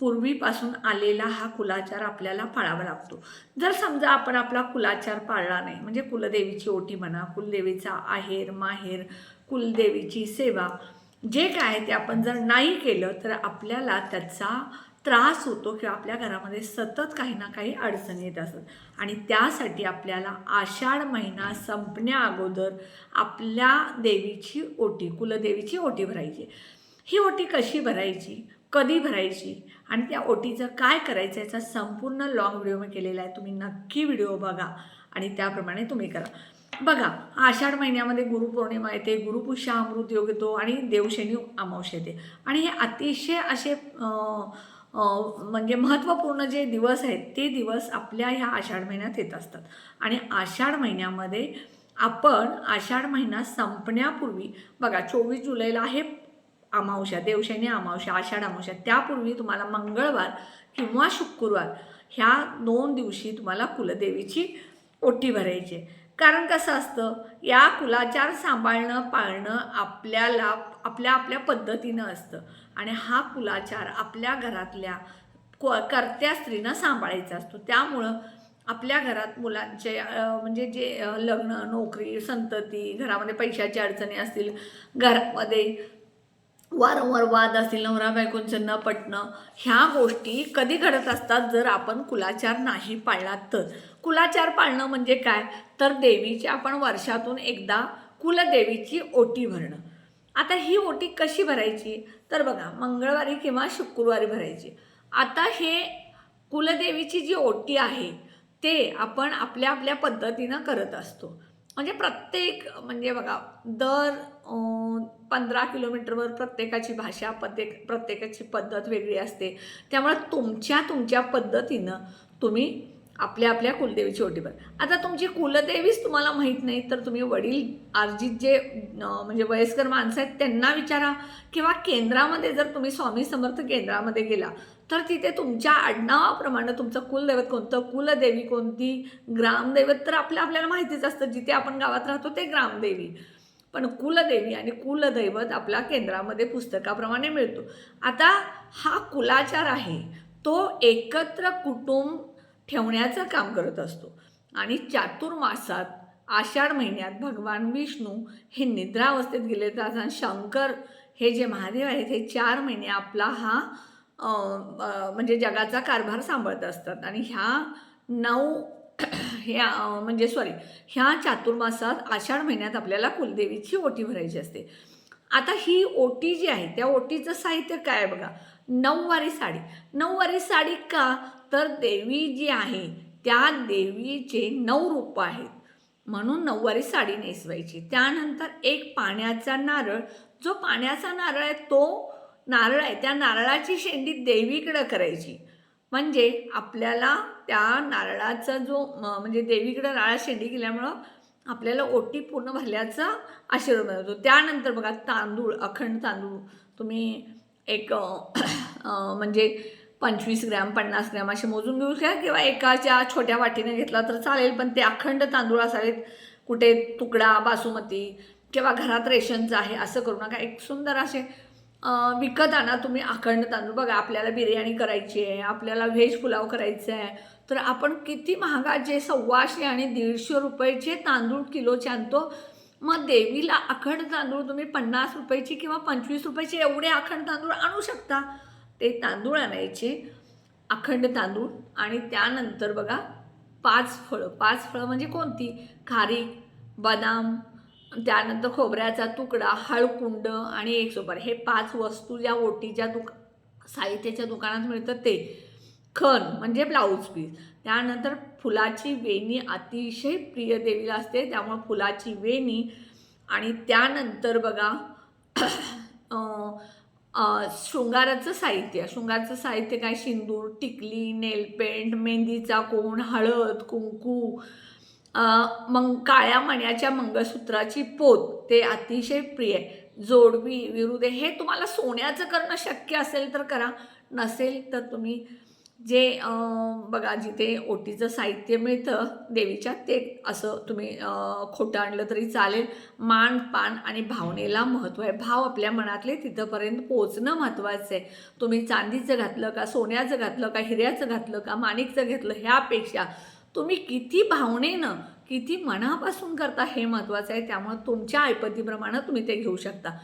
पूर्वीपासून आलेला हा कुलाचार आपल्याला पाळावा लागतो. जर समजा आपण आपला कुलाचार पाळला नाही म्हणजे कुलदेवीची ओटी म्हणा कुलदेवीचा आहेर माहेर कुलदेवीची सेवा जे काय आहे ते आपण जर नाही केलं तर आपल्याला त्याचा त्रास होतो किंवा आपल्या घरामध्ये सतत काही ना काही अडचणी येत असतात. आणि त्यासाठी आपल्याला आषाढ महिना संपण्या अगोदर आपल्या देवीची ओटी कुलदेवीची ओटी भरायची ही ओटी कशी भरायची? कधी भरायची आणि त्या ओटीचं काय करायचं याचा संपूर्ण लॉंग व्हिडिओ मी केलेला आहे. तुम्ही नक्की व्हिडिओ बघा आणि त्याप्रमाणे तुम्ही करा. बघा आषाढ महिन्यामध्ये गुरुपौर्णिमा येते गुरुपुष्या अमृत योग येतो आणि देवशनी अमावस्या येते. आणि हे अतिशय असे म्हणजे महत्त्वपूर्ण जे दिवस आहेत ते दिवस आपल्या ह्या आषाढ महिन्यात येत असतात. आणि आषाढ महिन्यामध्ये आपण आषाढ महिना संपण्यापूर्वी बघा चोवीस जुलैला आहे अमावस्या देवशनी अमावस्या आषाढ अमावस्या त्यापूर्वी तुम्हाला मंगळवार किंवा शुक्रवार ह्या दोन दिवशी तुम्हाला कुलदेवीची ओटी भरायची आहे. कारण कसं असतं या कुलाचार सांभाळणं पाळणं आपल्याला आपल्या आपल्या पद्धतीनं असतं आणि हा कुलाचार आपल्या घरातल्या को कर्त्या स्त्रीनं सांभाळायचा असतो त्यामुळं आपल्या घरात मुलांचे म्हणजे जे लग्न नोकरी संतती घरामध्ये पैशाची अडचणी असतील घरामध्ये वारंवार वाद असतील नवरा बायकोंचं न पटणं ह्या गोष्टी कधी घडत असतात जर आपण कुलाचार नाही पाळला तर? कुलाचार पाळणं म्हणजे काय? तर देवीची आपण वर्षातून एकदा कुलदेवीची ओटी भरणं. आता ही ओटी कशी भरायची? तर बघा मंगळवारी किंवा शुक्रवारी भरायची. आता हे कुलदेवीची जी ओटी आहे ते आपण आपल्या आपल्या पद्धतीनं करत असतो. म्हणजे प्रत्येक म्हणजे बघा दर पंधरा किलोमीटरवर प्रत्येकाची भाषा प्रत्येक प्रत्येकाची पद्धत वेगळी असते. त्यामुळे तुमच्या तुमच्या पद्धतीनं तुम्ही आपल्या आपल्या कुलदेवीची ओटी भर आता तुमची कुलदेवीच तुम्हाला माहीत नाही तर तुम्ही वडील आर्जित जे म्हणजे वयस्कर माणसं आहेत त्यांना विचारा. किंवा केंद्रामध्ये जर तुम्ही स्वामी समर्थ केंद्रामध्ये गेला तर तिथे तुमच्या आडनावाप्रमाणे तुमचं कुलदैवत कोणतं? कुलदेवी कोणती? ग्रामदैवत तर आपल्या आपल्याला माहितीच असतं. जिथे आपण गावात राहतो ते ग्रामदेवी. पण कुलदेवी आणि कुलदैवत आपल्या केंद्रामध्ये पुस्तकाप्रमाणे मिळतो. आता हा कुलाचार आहे तो एकत्र कुटुंब ठेवण्याचं काम करत असतो. आणि चातुर्मासात आषाढ महिन्यात भगवान विष्णू हे निद्रावस्थेत गेले तर असताना शंकर हे जे महादेव आहेत हे चार महिने आपला हा म्हणजे जगाचा कारभार सांभाळत असतात. आणि ह्या नऊ ह्या म्हणजे सॉरी ह्या चातुर्मासात आषाढ महिन्यात आपल्याला कुलदेवीची ओटी भरायची असते. आता ही ओटी जी आहे त्या ओटीचं साहित्य काय बघा? नऊवारी साडी. नऊवारी साडी का? तर देवी जी आहे त्या देवीचे नऊ रूप आहेत. म्हणून नऊवारी साडी नेसवायची. त्यानंतर एक पाण्याचा नारळ. जो पाण्याचा नारळ आहे तो नारळ आहे त्या नारळाची शेंडी देवीकडं करायची. म्हणजे आपल्याला त्या नारळाचा जो म्हणजे देवीकडं नारळ शेंडी केल्यामुळं आपल्याला ओटी पूर्ण भरल्याचा आशीर्वाद मिळतो. त्यानंतर बघा तांदूळ अखंड तांदूळ. तुम्ही एक म्हणजे पंचवीस ग्रॅम पन्नास ग्रॅम असे मोजून घेऊ घ्या किंवा एकाच्या छोट्या वाटीने घेतला तर चालेल पण ते अखंड तांदूळ असावेत कुठे तुकडा बासुमती किंवा घरात रेशनचं आहे असं करू नका. एक सुंदर असे विकत आणा तुम्ही अखंड तांदूळ. बघा आपल्याला बिर्याणी करायची आहे आपल्याला व्हेज पुलाव करायचा आहे तर आपण किती महागाचे सव्वाशे आणि दीडशे रुपयाचे तांदूळ किलोचे आणतो मग देवीला अखंड तांदूळ तुम्ही पन्नास रुपयाची किंवा पंचवीस रुपयाचे एवढे अखंड तांदूळ आणू शकता. ते तांदूळ आणायचे अखंड तांदूळ आणि त्यानंतर बघा पाच फळं. पाच फळं म्हणजे कोणती? खारीक बदाम त्यानंतर खोबऱ्याचा तुकडा हळकुंड आणि एक सुपारी. हे पाच वस्तू या ओटीच्या दुका साहित्याच्या दुकानात मिळतं ते. खण म्हणजे ब्लाऊज पीस त्यानंतर फुलाची वेणी अतिशय प्रिय देवीला असते. त्यामुळे फुलाची वेणी आणि त्यानंतर बघा शृंगाराचं साहित्य. शृंगाराचं साहित्य काय? सिंदूर टिकली नेलपेंट मेहंदीचा कोण हळद कुंकू मग काळ्या मण्याच्या मंगळसूत्राची पोत ते अतिशय प्रिय. आहे जोडवी विरुदे हे तुम्हाला सोन्याचं करणं शक्य असेल तर करा. नसेल तर तुम्ही जे बघा जिथे ओटीचं साहित्य मिळतं देवीच्या ते असं तुम्ही खोटं आणलं तरी चालेल. मान पान आणि भावनेला महत्त्व आहे. भाव आपल्या मनातले तिथंपर्यंत पोचणं महत्त्वाचं आहे. तुम्ही चांदीचं घातलं का सोन्याचं घातलं का हिऱ्याचं घातलं का माणिकचं घेतलं ह्यापेक्षा तुम्ही किती भावनेनं किती मनापासून करता हे महत्त्वाचं आहे. त्यामुळे तुमच्या ऐपतीप्रमाणे तुम्ही ते घेऊ शकता.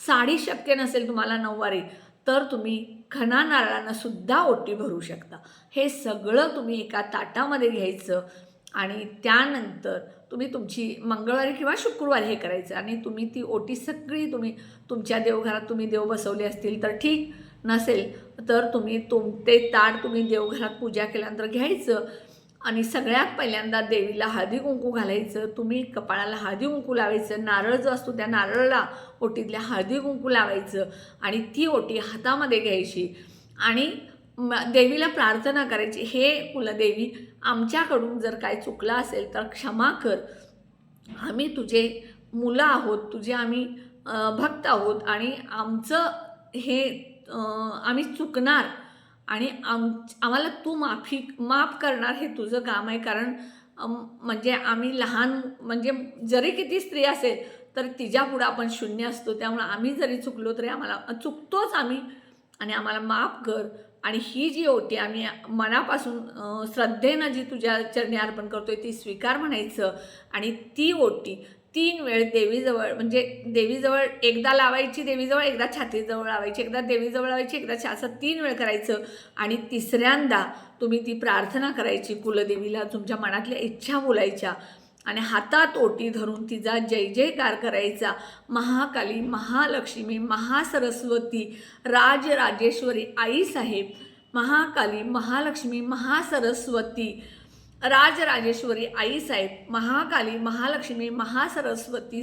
साडी शक्य नसेल तुम्हाला नऊवारी तर तुम्ही खना नारळानं सुद्धा ओटी भरू शकता. हे सगळं तुम्ही एका ताटामध्ये घ्यायचं आणि त्यानंतर तुम्ही तुमची मंगळवारी किंवा शुक्रवारी हे करायचं आणि तुम्ही ती ओटी सगळी तुम्ही तुमच्या देवघरात तुम्ही देव बसवले असतील तर ठीक नसेल तर तुम्ही तुम ते ताट तुम्ही देवघरात पूजा केल्यानंतर घ्यायचं. आणि सगळ्यात पहिल्यांदा देवीला हळदी कुंकू घालायचं तुम्ही कपाळाला हळदी कुंकू लावायचं नारळ जो असतो त्या नारळाला ओटीतल्या हळदी कुंकू लावायचं आणि ती ओटी हातामध्ये घ्यायची आणि देवीला प्रार्थना करायची हे कुलदेवी आमच्याकडून जर काय चुकलं असेल तर क्षमा कर. आम्ही तुझे मुलं आहोत तुझे आम्ही भक्त आहोत आणि आमचं हे आम्ही चुकणार आणि आम आम्हाला तू माफी माफ करणार हे तुझं काम आहे. कारण म्हणजे आम्ही लहान म्हणजे जरी किती स्त्री असेल तर तिच्या पुढं आपण शून्य असतो. त्यामुळे आम्ही जरी चुकलो तरी आम्हाला चुकतोच आम्ही. आणि आम्हाला माफ कर. आणि ही जी ओटी आम्ही मनापासून श्रद्धेनं जी तुझ्या चरणी अर्पण करतोय ती स्वीकार म्हणायचं. आणि ती ओटी तीन वेळ देवीजवळ म्हणजे देवीजवळ एकदा लावायची देवीजवळ एकदा छातीजवळ लावायची एकदा देवीजवळ लावायची एकदा छा असं तीन वेळ करायचं. आणि तिसऱ्यांदा तुम्ही ती प्रार्थना करायची कुलदेवीला तुमच्या मनातल्या इच्छा बोलायच्या. आणि हातात ओटी धरून तिचा जय जयकार करायचा. महाकाली महालक्ष्मी महासरस्वती राजराजेश्वरी आईसाहेब महाकाली महालक्ष्मी महासरस्वती राजराजेश्वरी आईसाहेब महाकाली महालक्ष्मी महासरस्वती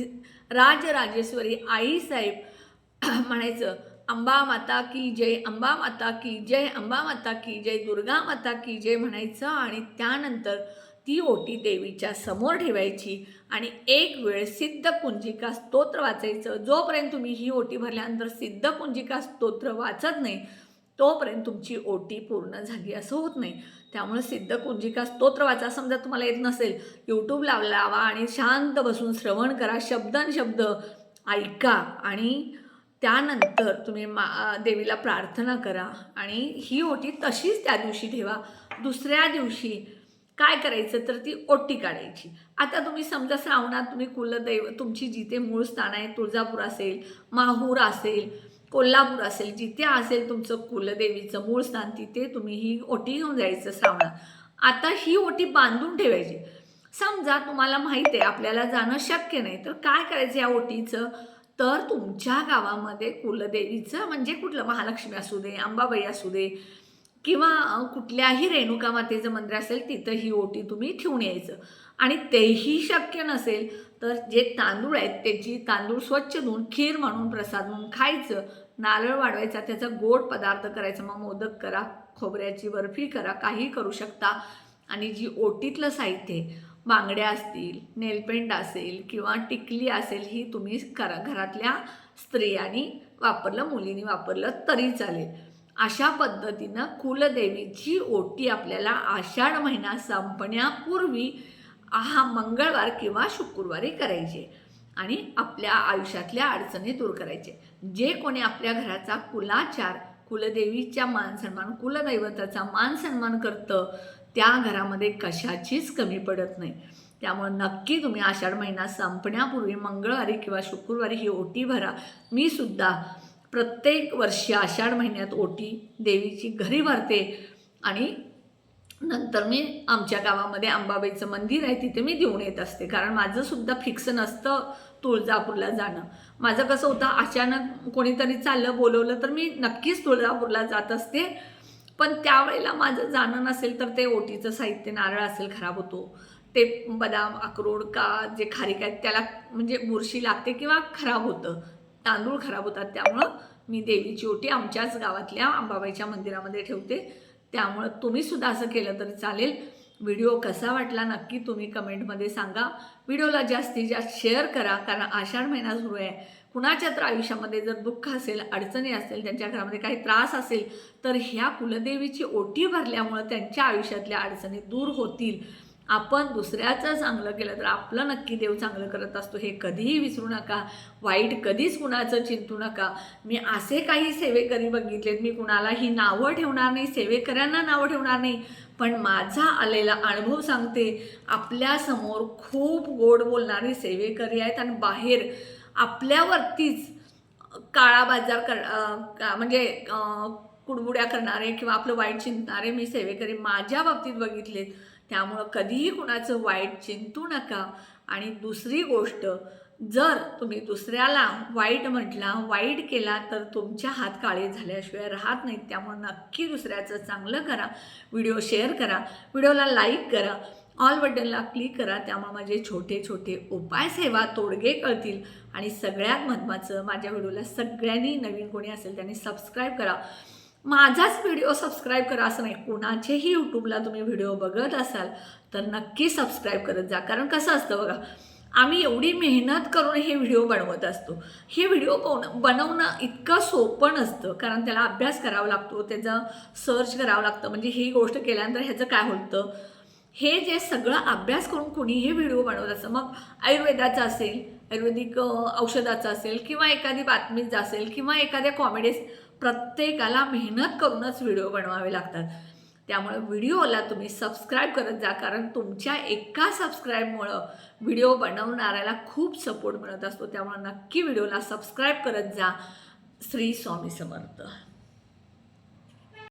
राजराजेश्वरी आईसाहेब म्हणायचं अंबा माता की जय अंबा माता की जय अंबा माता की जय दुर्गा माता की जय म्हणायचं आणि त्यानंतर ती ओटी देवीच्या समोर ठेवायची आणि एक वेळ सिद्ध कुंजिका स्तोत्र वाचायचं. जोपर्यंत तुम्ही ही ओटी भरल्यानंतर सिद्ध कुंजिका स्तोत्र वाचत नाही तोपर्यंत तुमची ओटी पूर्ण झाली असं होत नाही. त्यामुळे सिद्ध कुंजिका स्तोत्र वाचा. समजा तुम्हाला येत नसेल यूट्यूब लाव लावा आणि शांत बसून श्रवण करा. शब्दन शब्द ऐका आणि त्यानंतर तुम्ही मा देवीला प्रार्थना करा आणि ही ओटी तशीच त्या दिवशी ठेवा. दुसऱ्या दिवशी काय करायचं तर ती ओटी काढायची. आता तुम्ही समजा श्रावणात तुम्ही कुलदैव तुमची जिथे मूळ स्थान आहे तुळजापूर असेल माहूर असेल कोल्हापूर असेल जिथे असेल तुमचं कुलदेवीचं मूळ स्थान तिथे तुम्ही ही ओटी घेऊन जायचं श्रावणात आता ही ओटी बांधून ठेवायची. समजा तुम्हाला माहीत आहे आपल्याला जाणं शक्य नाही तर काय करायचं या ओटीचं? तर तुमच्या गावामध्ये कुलदेवीचं म्हणजे कुठलं? महालक्ष्मी असू दे अंबाबाई असू दे किंवा कुठल्याही रेणुका मातेचं मंदिर असेल तिथं ही ओटी तुम्ही ठेवून यायचं. आणि तेही शक्य नसेल तर जे तांदूळ आहेत त्याची तांदूळ स्वच्छ धुवून खीर म्हणून प्रसाद म्हणून खायचं. नारळ वाढवायचा त्याचा गोड पदार्थ करायचा मग मोदक करा खोबऱ्याची बर्फी करा काही करू शकता. आणि जी ओटीतलं साहित्य आहे बांगड्या असतील नेलपेंड असेल किंवा टिकली असेल ही तुम्ही करा. घरातल्या स्त्रियांनी वापरलं मुलींनी वापरलं तरी चालेल. अशा पद्धतीनं कुलदेवीची ओटी आपल्याला आषाढ महिना संपण्यापूर्वी हा मंगळवार किंवा शुक्रवारी करायचे आणि आपल्या आयुष्यातल्या अडचणी दूर करायचे. जे कोणी आपल्या घराचा कुलाचार कुलदेवीच्या मान सन्मान कुलदैवताचा मान सन्मान करतं त्या घरामध्ये कशाचीच कमी पडत नाही. त्यामुळे नक्की तुम्ही आषाढ महिना संपण्यापूर्वी मंगळवारी किंवा शुक्रवारी ही ओटी भरा. मी सुद्धा प्रत्येक वर्षी आषाढ महिन्यात ओटी देवीची घरी भरते. आणि नंतर मी आमच्या गावामध्ये अंबाबाईचं मंदिर आहे तिथे मी देऊन येत असते. कारण माझंसुद्धा फिक्स नसतं तुळजापूरला जाणं. माझं कसं होतं अचानक कोणीतरी चाललं बोलवलं तर मी नक्कीच तुळजापूरला जात असते. पण त्यावेळेला माझं जाणं नसेल तर ते ओटीचं साहित्य नारळ असेल खराब होतो. ते बदाम अक्रोड का जे खारीक आहेत त्याला म्हणजे बुरशी लागते किंवा खराब होतं. तांदूळ खराब होतात त्यामुळं मी देवीची ओटी आमच्याच गावातल्या अंबाबाईच्या मंदिरामध्ये ठेवते. त्यामुळं तुम्ही सुद्धा असं केलं तरी चालेल. व्हिडिओ कसा वाटला नक्की तुम्ही कमेंटमध्ये सांगा. व्हिडिओला जास्तीत जास्त शेअर करा कारण आषाढ महिना सुरू आहे. कुणाच्या तर आयुष्यामध्ये जर दुःख असेल अडचणी असेल त्यांच्या घरामध्ये काही त्रास असेल तर ह्या कुलदेवीची ओटी भरल्यामुळं त्यांच्या आयुष्यातल्या अडचणी दूर होतील. आपण दुसऱ्याचं चांगलं केलं तर आपलं नक्की देव चांगलं करत असतो. हे कधीही विसरू नका. वाईट कधीच कुणाचं चिंतू नका. मी असे काही सेवेकरी बघितलेत. मी कुणालाही नावं ठेवणार नाही सेवेकऱ्यांना नावं ठेवणार नाही. पण माझा आलेला अनुभव सांगते आपल्यासमोर खूप गोड बोलणारी सेवेकरी आहेत आणि बाहेर आपल्यावरतीच काळा बाजार कर का- म्हणजे कुडबुड्या करणारे किंवा आपलं वाईट चिंतणारे मी सेवेकरी माझ्या बाबतीत बघितलेत. त्यामुळं कधीही कुणाचं वाईट चिंतू नका. आणि दुसरी गोष्ट जर तुम्ही दुसऱ्याला वाईट म्हटला वाईट केला तर तुमच्या हात काळे झाल्याशिवाय राहत नाहीत. त्यामुळे नक्की दुसऱ्याचं चांगलं करा. व्हिडिओ शेअर करा. व्हिडिओला लाईक करा. ऑल बटनला क्लिक करा. त्यामुळे माझे छोटे छोटे उपाय सेवा तोडगे कळतील. आणि सगळ्यात महत्त्वाचं माझ्या व्हिडिओला सगळ्यांनी नवीन कोणी असेल त्यांनी सबस्क्राईब करा. माझाच व्हिडिओ सबस्क्राईब करा असं नाही. कोणाचेही यूट्यूबला तुम्ही व्हिडिओ बघत असाल तर नक्की सबस्क्राईब करत जा. कारण कसं असतं बघा आम्ही एवढी मेहनत करून हे व्हिडिओ बनवत असतो. हे व्हिडिओ कोण बनवणं इतकं सोपं नसतं कारण त्याला अभ्यास करावा लागतो त्याचं सर्च करावं लागतं. म्हणजे ही गोष्ट केल्यानंतर ह्याचं काय होतं? हे जे सगळं अभ्यास करून कोणीही व्हिडिओ बनवत असतं. मग आयुर्वेदाचा असेल आयुर्वेदिक औषधाचं औषधाचा असेल किंवा एखादी बातमीचा असेल किंवा एखाद्या कॉमेडीज प्रत्येकाला मेहनत करूनच व्हिडिओ बनवावे लागतात. त्यामुळे व्हिडिओला तुम्ही सबस्क्राईब करत जा कारण तुमच्या एका सबस्क्राईबमुळं व्हिडिओ बनवणाऱ्याला खूप सपोर्ट मिळत असतो. त्यामुळे नक्की व्हिडिओला सबस्क्राईब करत जा. श्री स्वामी समर्थ.